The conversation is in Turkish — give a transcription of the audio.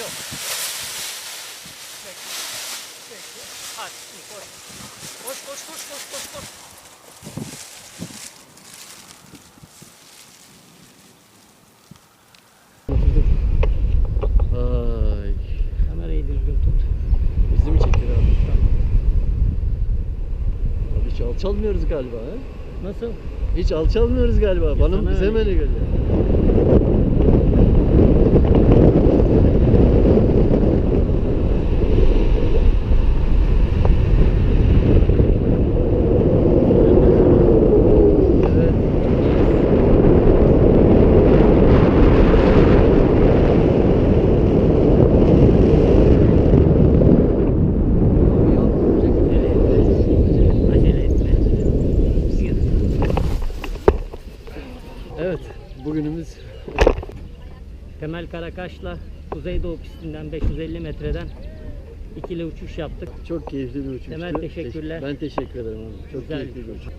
Yok. Bekle. Bekle. Hadi şimdi koş. Koş koş koş koş koş koş. Ay. Kamerayı düzgün tut. Bizi mi çekiyor hiç alçalmıyoruz galiba he? Nasıl? Hiç alçalmıyoruz galiba. Bana bize mi öyle geliyor? Bugünümüz Temel Karakaş'la Kuzeydoğu pistinden 550 metreden ikili uçuş yaptık. çok keyifli bir uçuştu. Temel, teşekkürler. Ben teşekkür ederim. Çok Güzel. keyifli bir uçuş.